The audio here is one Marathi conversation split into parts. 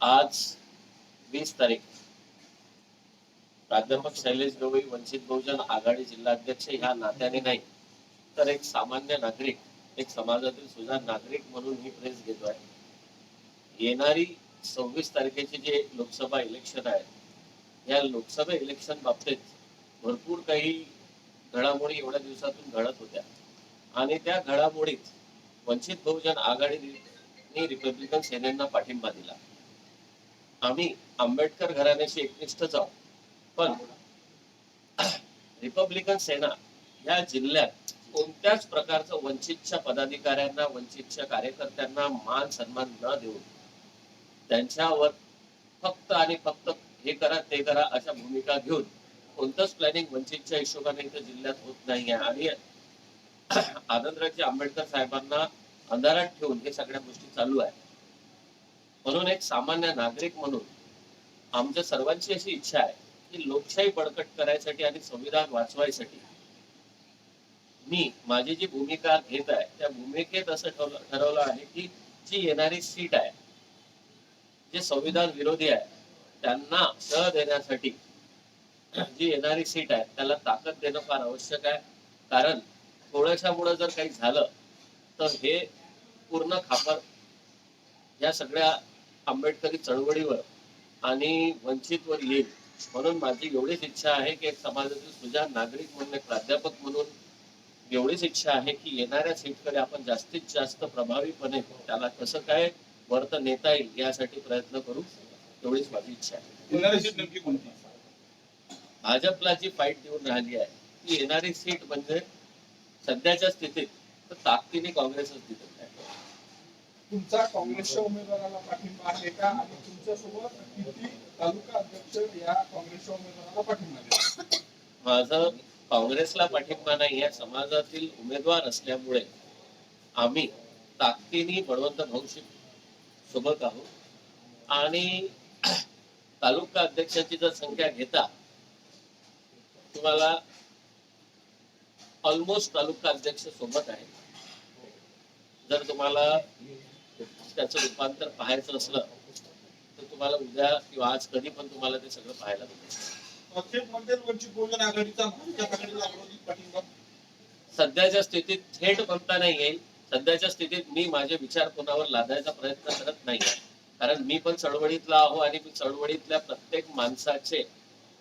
आज वीस तारीख. प्राध्यापक शैलेश गवई वंचित बहुजन आघाडी जिल्हाध्यक्ष ह्या नात्याने नाही तर एक सामान्य नागरिक एक समाजातील सुजाण नागरिक म्हणून ही प्रेस घेतो आहे. येणारी सव्वीस तारखेची जे लोकसभा इलेक्शन आहे या लोकसभा इलेक्शन बाबतीत भरपूर काही घडामोडी एवढ्या दिवसातून घडत होत्या. आणि त्या घडामोडीत वंचित बहुजन आघाडीने रिपब्लिकन सेनेना पाठिंबा दिला. आम्ही आंबेडकर घराण्याशी एकनिष्ठ जाऊ. पण रिपब्लिकन सेना या जिल्ह्यात कोणत्याच प्रकारचं वंचितच्या पदाधिकाऱ्यांना वंचितच्या कार्यकर्त्यांना मान सन्मान न देऊन त्यांच्यावर फक्त आणि फक्त हे करा ते करा अशा भूमिका घेऊन कोणतंच प्लॅनिंग वंचितच्या हिशोबाने इथं जिल्ह्यात होत नाही आहे आणि आनंदराजे आंबेडकर साहेबांना अंधारात ठेवून हे सगळ्या गोष्टी चालू आहे म्हणून एक सामान्य नागरिक म्हणून आमच्या सर्वांची अशी इच्छा आहे की लोकशाही बळकट करायसाठी आणि संविधान वाचवायसाठी मी माझी जी भूमिका घेत आहे त्या भूमिकेत असं ठरवलं आहे की जी येणारी सीट आहे जे संविधान विरोधी आहे त्यांना सह देण्यासाठी जी येणारी सीट आहे त्याला ताकद देणं फार आवश्यक आहे. कारण थोड्याशामुळे जर काही झालं तर हे पूर्ण खापर या सगळ्या आंबेडकरी चळवळीवर आणि वंचितवर येईल. म्हणून माझी एवढीच इच्छा आहे की एक समाजातील सुजाण नागरिक म्हणून एक प्राध्यापक म्हणून एवढीच इच्छा आहे की येणाऱ्या सीटकडे आपण जास्तीत जास्त प्रभावीपणे त्याला कसं काय वर्त नेता येईल यासाठी प्रयत्न करू एवढीच माझी इच्छा आहे. भाजपला जी फाईट देऊन राहिली आहे ती येणारी सीट म्हणजे सध्याच्या स्थितीत तर ताकदीने काँग्रेसच तुमचा काँग्रेसच्या उमेदवाराला पाठिंबा आहे का? आणि तुमच्यासोबत किती तालुका अध्यक्ष या काँग्रेसच्या उमेदवाराला पाठिंबा माझं काँग्रेसला पाठिंबा नाही या समाजातील उमेदवार असल्यामुळे आम्ही ताकदीने बळवंत भाऊशी सोबत आहोत. आणि तालुका अध्यक्षाची जर संख्या घेता तुम्हाला ऑलमोस्ट तालुका अध्यक्ष सोबत आहे. जर तुम्हाला त्याचं रूपांतर पाहायचं असलं तर तुम्हाला उद्या किंवा आज कधी पण तुम्हाला ते सगळं पाहायला मिळेल सध्याच्या स्थितीत थेट म्हणता नाही येईल. सध्याच्या स्थितीत मी माझे विचार कोणावर लादायचा प्रयत्न करत नाही. कारण मी पण चळवळीतला आहो आणि मी चळवळीतल्या प्रत्येक माणसाचे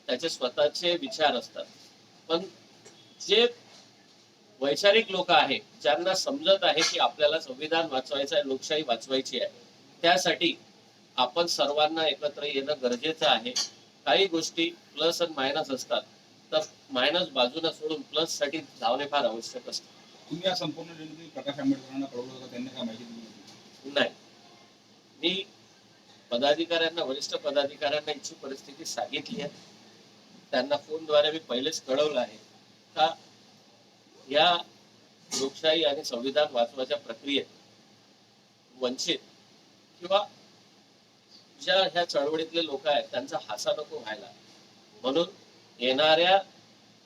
त्याचे स्वतःचे विचार असतात. पण जे वैचारिक लोक आहेत ज्यांना समजत आहे की आपल्याला संविधान वाचवायचं आहे लोकशाही वाचवायची आहे. त्यासाठी आपण सर्वांना एकत्र येणं गरजेचं आहे. काही गोष्टी प्लस आणि मायनस असतात. तर मायनस बाजूला सोडून प्लससाठी धावणे फार आवश्यक असतं. तुम्ही या संपूर्ण निर्णय प्रकाश आंबेडकरांना कळवलं होतं त्यांनी काय माहिती दिली? नाही. मी पदाधिकाऱ्यांना वरिष्ठ पदाधिकाऱ्यांना इच्छुक परिस्थिती सांगितली आहे. त्यांना फोनद्वारे मी पहिलेच कळवलं आहे. का? या लोकशाही आणि संविधान वाचवाच्या प्रक्रियेत वंचित किंवा ज्या ह्या चळवळीतले लोक आहेत त्यांचा हासा नको व्हायला. म्हणून येणाऱ्या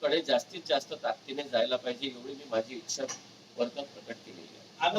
कडे जास्तीत जास्त ताकदीने जायला पाहिजे एवढी मी माझी इच्छा वर्तन प्रकट केलेली आहे.